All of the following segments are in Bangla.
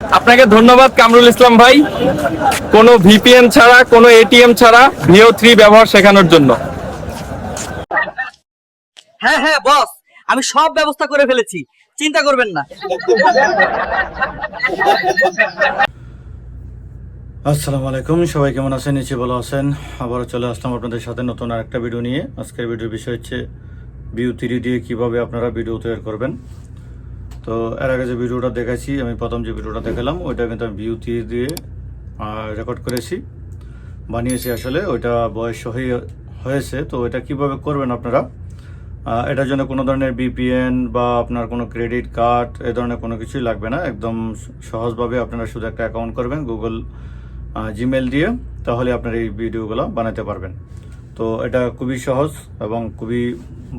আপনাকে ধন্যবাদ কামরুল ইসলাম ভাই। কোনো ভিপিএন ছাড়া কোনো এটিএম ছাড়া ভিও থ্রি ব্যবহার শেখানোর জন্য। হ্যাঁ হ্যাঁ বস আমি সব ব্যবস্থা করে ফেলেছি। চিন্তা করবেন না। আসসালামু আলাইকুম সবাই কেমন আছেন? নিচে ভালো আছেন। আবারও চলে আসলাম আপনাদের সাথে নতুন আরেকটা ভিডিও নিয়ে। আজকের ভিডিওর বিষয় হচ্ছে ভিউ থ্রি দিয়ে কীভাবে আপনারা ভিডিও তৈরি করবেন। তো এর আগে যে ভিডিওটা দেখাইছি, আমি প্রথম যে ভিডিওটা দেখালাম, ওইটা কিন্তু আমি ভিউ থ্রি দিয়ে রেকর্ড করেছি। বানিয়েছি আসলে, ওইটা বয়স হয়ে, হয়েছে। তো এটা কীভাবে করবেন আপনারা? এটার জন্য কোনো ধরনের বিপিএন বা আপনার কোনো ক্রেডিট কার্ড এ ধরনের কোনো কিছুই লাগবে না। একদম সহজভাবে আপনারা শুধু একটা অ্যাকাউন্ট করবেন গুগল জিমেল দিয়ে, তাহলে আপনার এই ভিডিওগুলো বানাতে পারবেন। তো এটা খুবই সহজ এবং খুবই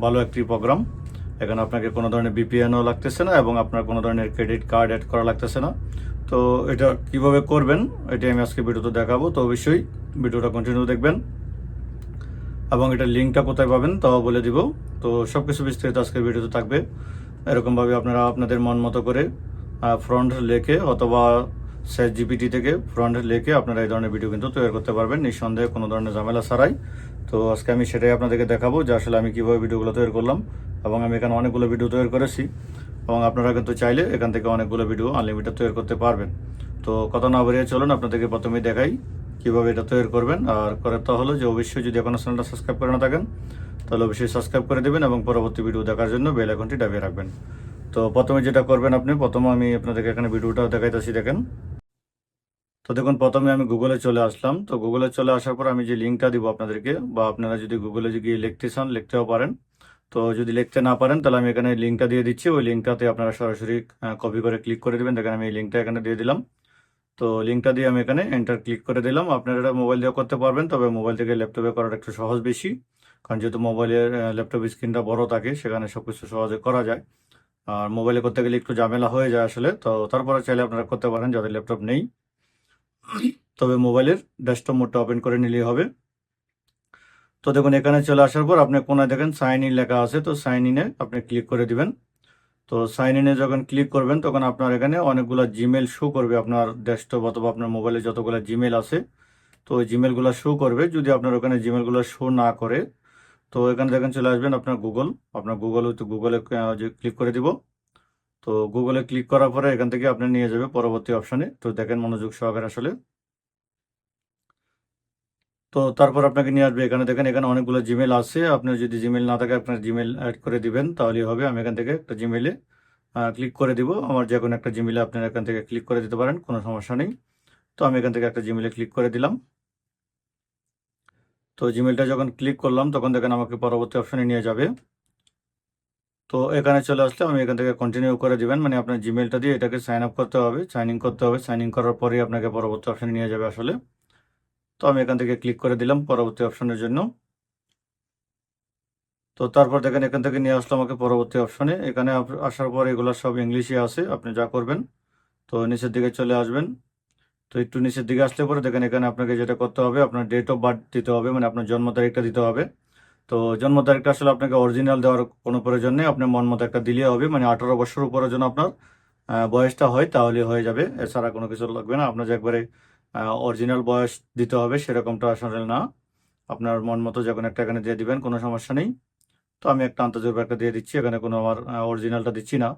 ভালো একটি প্রোগ্রাম এখানে আপনাকে কোনো ধরনের বিপিএনও লাগতেছে না এবং আপনার কোনো ধরনের ক্রেডিট কার্ড অ্যাড করা লাগতেছে না। তো এটা কীভাবে করবেন এটা আমি আজকে ভিডিওতে দেখাবো। তো অবশ্যই ভিডিওটা কন্টিনিউ দেখবেন এবং এটার লিঙ্কটা কোথায় পাবেন তাও বলে দিব। তো সব কিছু বিস্তারিত আজকের ভিডিওতে থাকবে। এরকমভাবে আপনারা আপনাদের মন মতো করে ফ্রন্ট লেখে অথবা স্যাট জিপিটি থেকে ফ্রন্ট লেখে আপনারা এই ধরনের ভিডিও কিন্তু তৈরি করতে পারবেন। নিঃসন্দেহে কোনো ধরনের ঝামেলা ছাড়াই। তো আজকে আমি সেটাই আপনাদেরকে দেখাবো যে আসলে আমি কীভাবে ভিডিওগুলো তৈরি করলাম এবং আমি এখানে অনেকগুলো ভিডিও তৈরি করেছি এবং আপনারা কিন্তু চাইলে এখান থেকে অনেকগুলো ভিডিও আনলিমিটেড তৈরি করতে পারবেন। তো কথা না বেরিয়ে চলুন, আপনাদেরকে প্রথমে দেখাই কীভাবে এটা তৈরি করবেন। আর করাটা হলো যে অবশ্যই যদি এখনও চ্যানেলটা সাবস্ক্রাইব করে না থাকেন, তাহলে অবশ্যই সাবস্ক্রাইব করে দেবেন এবং পরবর্তী ভিডিও দেখার জন্য বেল আইকনটি দাবিয়ে রাখবেন। তো প্রথমে যেটা করবেন আপনি, প্রথমে আমি আপনাদেরকে এখানে ভিডিওটা দেখাইতেছি, দেখেন। তো দেখুন, প্রথমে আমি গুগলে চলে আসলাম। তো গুগলে চলে আসার পর আমি যে লিঙ্কটা দিব আপনাদেরকে, বা আপনারা যদি গুগলে গিয়ে লিখতে চান, লিখতেও পারেন। তো যদি লিখতে না পারেন, তাহলে আমি এখানে লিঙ্কটা দিয়ে দিচ্ছি। ওই লিঙ্কটাতে আপনারা সরাসরি কপি করে ক্লিক করে দেবেন। দেখেন, আমি এই লিঙ্কটা এখানে দিয়ে দিলাম। তো লিঙ্কটা দিয়ে আমি এখানে এন্টার ক্লিক করে দিলাম। আপনারা এটা মোবাইল দিয়ে করতে পারবেন, তবে মোবাইল থেকে ল্যাপটপে করাটা একটু সহজ বেশি। কারণ যেহেতু মোবাইলের ল্যাপটপ স্ক্রিনটা বড় থাকে, সেখানে সব কিছু সহজে করা যায়। আর মোবাইলে করতে গেলে একটু ঝামেলা হয়ে যায় আসলে। তো তারপরে চাইলে আপনারা করতে পারেন, যাদের ল্যাপটপ নেই। তবে মোবাইলের ডেস্কটপ মোডটা ওপেন করে নিলেই হবে। তো দেখুন, এখানে চলে আসার পর আপনি কোনায় দেখেন সাইন ইন লেখা আছে, তো সাইন ইনে আপনি ক্লিক করে দিবেন। তো সাইন ইনে যখন ক্লিক করবেন, তখন আপনার এখানে অনেকগুলো জিমেল শো করবে আপনার ডেস্কটপ অথবা আপনার মোবাইলে যতগুলো জিমেল আছে। তো ওই জিমেলগুলো শো করবে, যদি আপনার ওখানে জিমেলগুলো শো না করে। তো এখানে দেখেন চলে আসবেন আপনার গুগল। আপনার গুগল গুগলে ক্লিক করে দিব। তো গুগলে ক্লিক করার পরে এখান থেকে আপনি নিয়ে যাবে পরবর্তী অপশানে তো দেখেন মনোযোগ সহকারে আসলে। তো তারপর আপনাকে নিয়ে আসবে এখানে। দেখেন এখানে অনেকগুলো জিমেল আছে। আপনার যদি জিমেল না থাকে আপনার জিমেল অ্যাড করে দিবেন, তাহলেই হবে। আমি এখান থেকে একটা জিমেলে ক্লিক করে দিব। আমার যে কোনো একটা জিমেলে আপনার এখান থেকে ক্লিক করে দিতে পারেন, কোনো সমস্যা নেই। তো আমি এখান থেকে একটা জিমেলে ক্লিক করে দিলাম। তো জিমেলটা যখন ক্লিক করলাম, তখন দেখেন আমাকে পরবর্তী অপশনে নিয়ে যাবে। তো এখানে চলে আসলে আমি এখান থেকে কন্টিনিউ করে দিবেন। মানে আপনার জিমেলটা দিয়ে এটাকে সাইন আপ করতে হবে সাইন ইন করতে হবে। সাইন ইন করার পরেই আপনাকে পরবর্তী অপশানে নিয়ে যাবে আসলে। তো আমি এখান থেকে ক্লিক করে দিলাম পরবর্তী অপশনের জন্য। তো তারপর দেখেন এখান থেকে নিয়ে আসলো আমাকে পরবর্তী অপশনে এখানে আসার পর এগুলো সব ইংলিশে আছে, আপনি যা করবেন। তো নিচের দিকে চলে আসবেন। তো একটু নিচের দিকে আসলে পরে দেখেন এখানে আপনাকে যেটা করতে হবে, আপনার ডেট অফ বার্থ দিতে হবে মানে আপনার জন্ম তারিখটা দিতে হবে। তো জন্ম তারিখটা আসলে আপনাকে অরিজিনাল দেওয়ার কোনো প্রয়োজন নেই। আপনার মন মতো একটা দিলে হবে মানে আঠারো বছর উপরে যেন আপনার বয়সটা হয় তাহলে হয়ে যাবে। এছাড়া কোনো কিছু লাগবে না। আপনার যে একবারে অরিজিনাল বয়স দিতে হবে সেরকমটা আসলে না। আপনার মন মতো যখন একটা এখানে দিয়ে দিবেন, কোনো সমস্যা নেই। তো আমি একটা আন্তর্জাতিক একটা দিয়ে দিচ্ছি, এখানে কোনো আমার অরিজিনালটা দিচ্ছি না।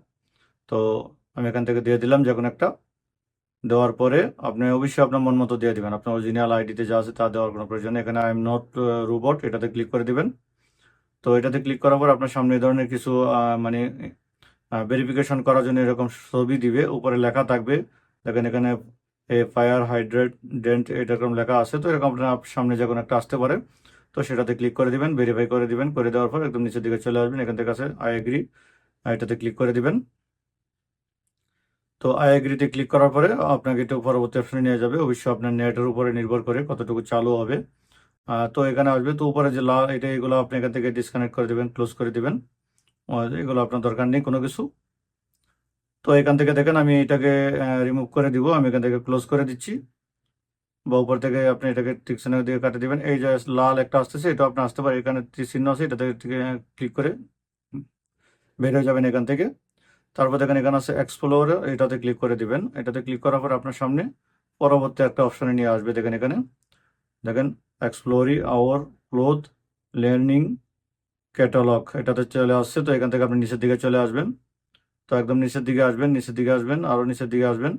তো আমি এখান থেকে দিয়ে দিলাম যখন একটা। দেওয়ার পরে আপনি অবশ্যই আপনার মন মতো দিয়ে দিবেন। আপনার অরিজিনাল আইডিতে যা আছে তা দেওয়ার কোনো প্রয়োজন এখানে আই এম নট রোবট এটাতে ক্লিক করে দিবেন। তো এটাতে ক্লিক করার পর আপনার সামনে এই ধরনের কিছু মানে ভেরিফিকেশন করার জন্য এরকম ছবি দিবে। উপরে লেখা থাকবে। দেখেন এখানে এ ফায়ার হাইড্রেট ডেন্ট এরকম লেখা আছে। তো এরকম আপনার সামনে যখন একটা আসতে পারে। তো সেটাতে ক্লিক করে দিবেন ভেরিফাই করে দিবেন। করে দেওয়ার পর একদম নিচের দিকে চলে আসবেন। এখান থেকে আছে আই এগ্রি এটাতে ক্লিক করে দিবেন। তো আই এগ্রিতে ক্লিক করার পরে আপনাকে একটু পরবর্তী অপশনে নিয়ে যাবে। অবশ্যই আপনার নেটের উপরে নির্ভর করে কতটুকু চালু হবে। তো এখানে আসবে। তো উপরে যে লাল এটা এগুলো আপনি এখান থেকে ডিসকানেক্ট করে দেবেন ক্লোজ করে দেবেন। এগুলো আপনার দরকার নেই কোনো কিছু। তো এখান থেকে দেখেন আমি এটাকে রিমুভ করে দিব। আমি এখান থেকে ক্লোজ করে দিচ্ছি। বা উপর থেকে আপনি এটাকে টিক চিহ্নের দিকে কাটে দিবেন। এই যে লাল একটা আসতেছে এটা আপনি আসতে পারে। এখানে চিহ্ন আছে এটাতে ক্লিক করে বের হয়ে যাবেন এখান থেকে। তারপর দেখেন এখানে আছে এক্সপ্লোর এটাতে ক্লিক করে দিবেন। এটাতে ক্লিক করার পর আপনার সামনে পরবর্তী একটা অপশনে নিয়ে আসবে দেখেন এখানে। দেখেন explore our cloud learning catalog এটাতে চলে আসছে। তো এখান থেকে আপনি নিচের দিকে চলে আসবেন। তো একদম নিচের দিকে আসবেন, নিচের দিকে আসবেন আরও নিচের দিকে আসবেন।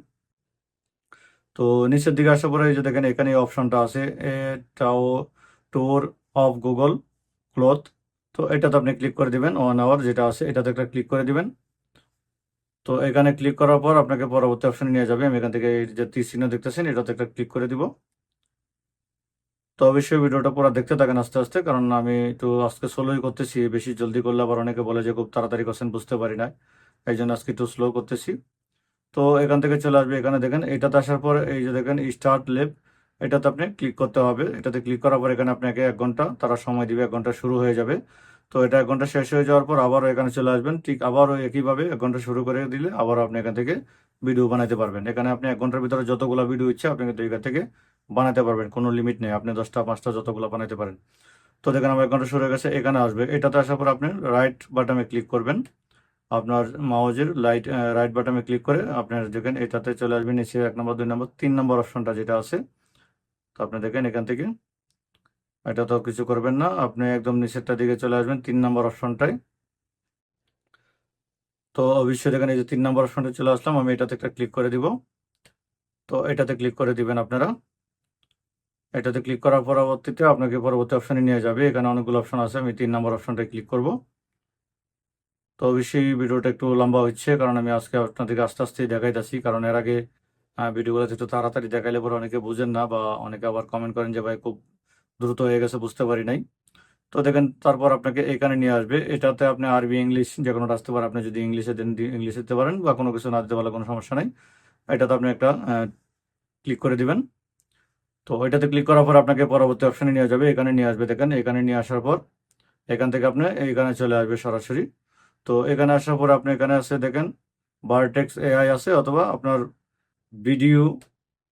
তো নিচের দিকে আসার পরে এই যে দেখেন এখানে এই অপশনটা আছে এটাও ট্যুর অফ গুগল ক্লোথ তো এটাতে আপনি ক্লিক করে দিবেন ওয়ান আওয়ার যেটা আছে, এটাতে একটা ক্লিক করে দিবেন। তো এখানে ক্লিক করার পর আপনাকে পরবর্তী অপশনে নিয়ে যাবে। আমি এখান থেকে যে তীর চিহ্ন দেখতেছেন, এটাতে একটা ক্লিক করে দিব। তো অবশ্যই ভিডিওটা পুরো দেখতে থাকেন আস্তে আস্তে, কারণ আমি একটু আজকে স্লোই করতেছি। বেশি জলদি করলে আবার অনেকে বলে যে খুব তাড়াতাড়ি কোশ্চেন বুঝতে পারি না। এই জন্য আজকে একটু স্লো করতেছি। তো এখান থেকে চলে আসবে, এখানে দেখেন, এটাতে আসার পর এই যে দেখেন স্টার্ট লেপ এটাতে আপনি ক্লিক করতে হবে। এটাতে ক্লিক করার পর এখানে আপনাকে এক ঘণ্টা, তারা সময় দিবে, এক ঘণ্টা শুরু হয়ে যাবে। তো এটা এক ঘণ্টা শেষ হয়ে যাওয়ার পর আবারও এখানে চলে আসবেন। ঠিক আবারও একইভাবে এক ঘণ্টা শুরু করে দিলে আবার আপনি এখান থেকে ভিডিও বানাতে পারবেন। এখানে আপনি এক ঘণ্টার ভিতরে যতগুলো ভিডিও ইচ্ছে আপনি কিন্তু এখান থেকে বানাতে পারবেন, কোনো লিমিট নেই। আপনি দশটা, পাঁচটা যতগুলো বানাতে পারেন। তো দেখেন আমার এক ঘণ্টা শুরু হয়ে গেছে, এখানে আসবে। এটাতে আসার পর আপনি রাইট বাটামে ক্লিক করবেন। আপনার মাউজের লাইট রাইট বাটামে ক্লিক করে আপনার দেখেন এটাতে চলে আসবেন নিচে এক নম্বর দুই নম্বর তিন নম্বর অপশনটা যেটা আছে। তো আপনি দেখেন এখান থেকে এটা তো কিছু করবেন না, আপনি একদম নিচেরটা দিকে চলে আসবেন, তিন নম্বর অপশনটায় তো অবশ্যই দেখেন, এই যে তিন নম্বর অপশনটা চলে আসলাম, আমি এটাতে একটা ক্লিক করে দিব। তো এটাতে ক্লিক করে দিবেন আপনারা। এটাতে ক্লিক করার পরবর্তীতে আপনাকে পরবর্তী অপশনে নিয়ে যাবে। এখানে অনেকগুলো অপশন আছে, আমি তিন নম্বর অপশনটায় ক্লিক করব। তো অবশ্যই ভিডিওটা একটু লম্বা হচ্ছে, কারণ আমি আজকে আপনাদেরকে আস্তে আস্তে দেখাইতেছি, কারণ এর আগে ভিডিওগুলো একটু তাড়াতাড়ি দেখাইলে পরে অনেকে বুঝেন না, বা অনেকে আবার কমেন্ট করেন যে, ভাই, খুব দ্রুত হয়ে গেছে, বুঝতে পারি নাই। তো দেখেন, তারপর আপনাকে এখানে নিয়ে আসবে। এটাতে আপনি আরবি, ইংলিশ যে কোনো আসতে পারে আপনি যদি ইংলিশে দেন ইংলিশে দিতে পারেন বা কোনো কিছু না দিতে পারলে কোনো সমস্যা নাই। এটাতে আপনি একটা ক্লিক করে দিবেন। তো এটাতে ক্লিক করার পর আপনাকে পরবর্তী অপশানে নিয়ে যাবে। এখানে নিয়ে আসবে, দেখেন, এখানে নিয়ে আসার পর এখান থেকে আপনি এখানে চলে আসবে সরাসরি। তো এখানে আসার পর আপনি এখানে আছে, দেখেন বারটেক্স এআই আছে অথবা আপনার ভিডিও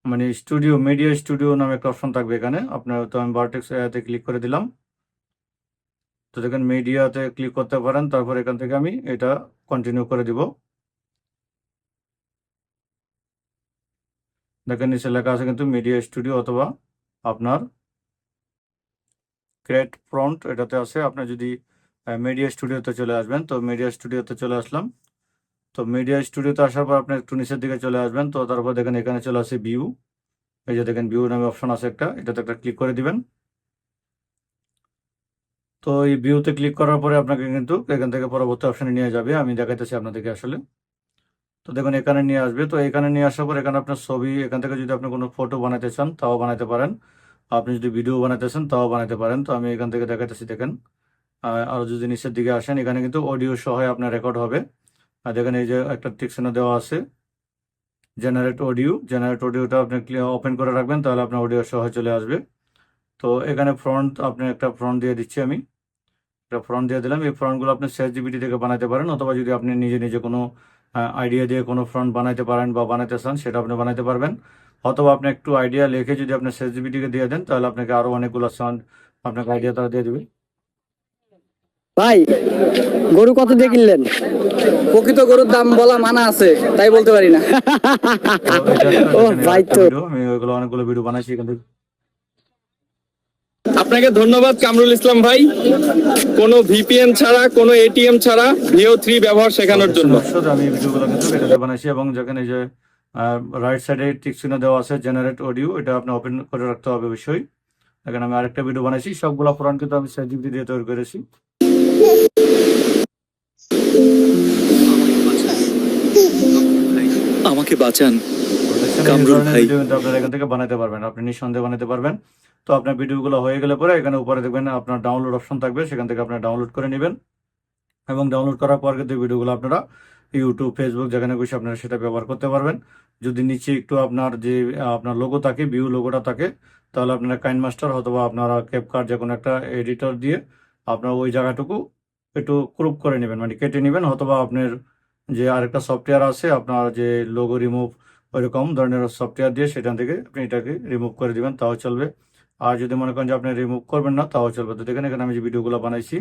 মানে স্টুডিও মিডিয়া স্টুডিও নামে একটা অপশন থাকবে এখানে। আপনার তো আমি বারটেক্স এতে ক্লিক করে দিলাম। তো দেখেন মিডিয়াতে ক্লিক করতে পারেন, তারপর এখান থেকে আমি এটা কন্টিনিউ করে দিব। দেখেন নিচে লেখা আছে কিন্তু মিডিয়া স্টুডিও অথবা আপনার ক্রেট ফ্রন্ট এটাতে আছে। আপনি যদি মিডিয়া স্টুডিওতে চলে আসবেন, তো মিডিয়া স্টুডিওতে চলে আসলাম। তো মিডিয়া স্টুডিওতে আসার পর আপনি একটু নিচের দিকে চলে আসবেন। তো তারপর দেখেন এখানে চলে আসে ভিউ এই যে দেখেন ভিউ নামে অপশন আছে একটা, এটাতে একটা ক্লিক করে দিবেন। তো এই ভিউতে ক্লিক করার পরে আপনাকে কিন্তু এখান থেকে পরবর্তী অপশনে নিয়ে যাবে। আমি দেখাইতেছি আপনাদেরকে আসলে। তো দেখুন, এখানে নিয়ে আসবে। তো এখানে নিয়ে আসার পর এখানে আপনার ছবি, এখান থেকে যদি আপনি কোনো ফটো বানাতে চান, তাও বানাতে পারেন। আপনি যদি ভিডিও বানাতে চান, তাও বানাতে পারেন। তো আমি এখান থেকে দেখাইতেছি, দেখেন। আর যদি নিচের দিকে আসেন, এখানে কিন্তু অডিও সহ আপনার রেকর্ড হবে। আর দেখেন এই যে একটা টিকশনে দেওয়া আছে। জেনারেট অডিও জেনারেট অডিওটা আপনি ওপেন করে রাখবেন, তাহলে আপনার অডিও সহ চলে আসবে। তো এখানে ফ্রন্ট আপনি একটা ফ্রন্ট দিয়ে দিচ্ছি আমি। একটা ফ্রন্ট দিয়ে দিলাম। এই ফ্রন্টগুলো আপনি শেষ জিবিটি থেকে বানাতে পারেন, অথবা যদি আপনি নিজে নিজে কোনো আইডিয়া দিয়ে কোনো ফ্রন্ট বানাইতে পারেন বা বানাতে চান, সেটা আপনি বানাতে পারবেন। অথবা আপনি একটু আইডিয়া লিখে যদি আপনি শেষ জিবিটিকে দিয়ে দেন, তাহলে আপনাকে আরও অনেকগুলো সাউন্ড আপনাকে আইডিয়া তারা দিয়ে দেবে। ভাই গরু কত দিয়ে কিনলেন? প্রকৃত গরুর দাম বলা মানা আছে তাই বলতে পারি না। ও, ভাই তো। ভিডিও। আমি ওইগুলো অনেকগুলো ভিডিও বানাইছি এখান থেকে। আপনাকে ধন্যবাদ কামরুল ইসলাম ভাই। কোনো ভিপিএন ছাড়া কোনো এটিএম ছাড়া ভিও থ্রি ব্যবহার শেখানোর জন্য। আমি ভিডিওগুলো কিন্তু এটাতে বানাইছি এবং যেখানে এই যে রাইট সাইডে টিক চিহ্ন দেওয়া আছে জেনারেট অডিও এটা আপনি ওপেন করে রাখতে হবে অবশ্যই। এখানে আমি আরেকটা ভিডিও বানাইছি সবগুলো পুরান কিন্তু আমি সেজিবিটি দিয়ে তৈরি করেছি। আমাকে বাঁচান কামরুল ভাই। আপনারা এখান থেকে বানাতে পারবেন আপনি নিঃসন্দেহে বানাতে পারবেন। তো আপনার ভিডিওগুলো হয়ে গেলে পরে এখানে উপরে দেখবেন আপনার ডাউনলোড অপশন থাকবে সেখান থেকে আপনারা ডাউনলোড করে নেবেন। এবং ডাউনলোড করার পর কিন্তু ভিডিওগুলো আপনারা ইউটিউব ফেসবুক যেখানে খুশি আপনারা সেটা ব্যবহার করতে পারবেন। যদি নিচে একটু আপনার যে আপনার লোগো থাকে ভিউ লোগোটা থাকে তাহলে আপনারা কাইন মাস্টার অথবা আপনারা ক্যাপকার্ট যে কোনো একটা এডিটর দিয়ে আপনার ওই জায়গাটুকু একটু ক্রুপ করে নেবেন মানে কেটে নেবেন, অথবা আপনার যে আরেকটা সফটওয়্যার আছে, আপনার যে লোগো রিমুভ ওইরকম ধরনের সফটওয়্যার দিয়ে সেখান থেকে আপনি এটাকে রিমুভ করে দিবেন, তাও চলবে। আর যদি মনে করেন যে আপনি রিমুভ করবেন না, তাও চলবে। তো দেখেন এখানে আমি যে ভিডিওগুলো বানাইছি,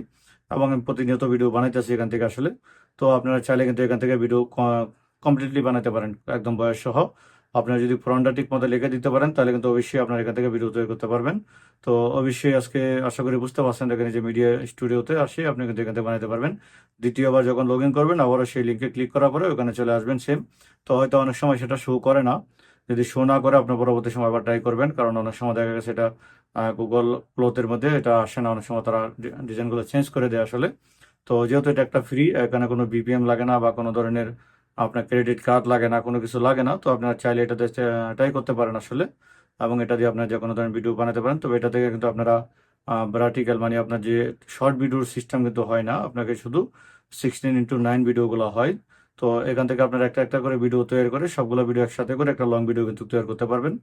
এবং আমি প্রতিনিয়ত ভিডিও বানাইতেছি এখান থেকে আসলে, তো আপনারা চাইলে কিন্তু এখান থেকে ভিডিও কমপ্লিটলি বানাতে পারেন, একদম বয়স সহ আপনারা যদি ফ্রন্টটা ঠিক মতো লিখে দিতে পারেন, তাহলে কিন্তু অবশ্যই আপনারা এখান থেকে তৈরি করতে পারবেন। তো অবশ্যই আজকে আশা করি বুঝতে পারছেন এখানে যে মিডিয়া স্টুডিওতে আসি, আপনি কিন্তু এখান থেকে বানাতে পারবেন। দ্বিতীয়বার যখন লগ ইন করবেন, আবারও সেই লিঙ্কে ক্লিক করার পরে ওখানে চলে আসবেন সেম তো হয়তো অনেক সময় সেটা শো করে না। যদি শো না করে আপনার পরবর্তী সময় আবার ট্রাই করবেন, কারণ অনেক সময় দেখা গেছে এটা গুগল ক্লোথের মধ্যে এটা আসে না, অনেক সময় তারা ডিজাইনগুলো চেঞ্জ করে দেয় আসলে। তো যেহেতু এটা একটা ফ্রি এখানে কোনো বিপিএম লাগে না বা কোনো ধরনের আপনার ক্রেডিট কার্ড লাগে না, কোনো কিছু লাগে না, তো আপনার চাইলে এটাতে ট্রাই করতে পারেন আসলে। এবং এটা দিয়ে আপনার যে কোনো ধরনের ভিডিও বানাতে পারেন। তবে এটা থেকে কিন্তু আপনারা ভার্টিক্যাল মানে আপনার যে শর্ট ভিডিওর সিস্টেম কিন্তু হয় না। আপনাকে শুধু সিক্সটিন ইন্টু নাইন ভিডিওগুলো হয়। তো এখান থেকে আপনারা একটা একটা করে ভিডিও তৈরি করে, সবগুলো ভিডিও একসাথে করে একটা লং ভিডিও কিন্তু তৈরি করতে পারবেন।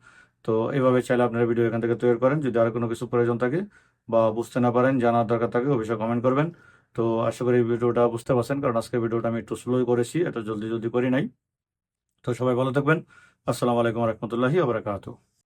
তো এইভাবে চাইলে আপনারা ভিডিও এখান থেকে তৈরি করেন। যদি আর কোনো কিছু প্রয়োজন থাকে বা বুঝতে না পারেন, জানার দরকার থাকে, অবশ্যই কমেন্ট করবেন। তো আশা করি ভিডিওটা বুঝতে পারছেন, কারণ আজকে ভিডিওটা আমি একটু স্লোই করেছি, এটা জলদি জলদি করি নাই। তো সবাই ভালো থাকবেন। আসসালামু আলাইকুম রহমতুল্লাহি আবরাকাতু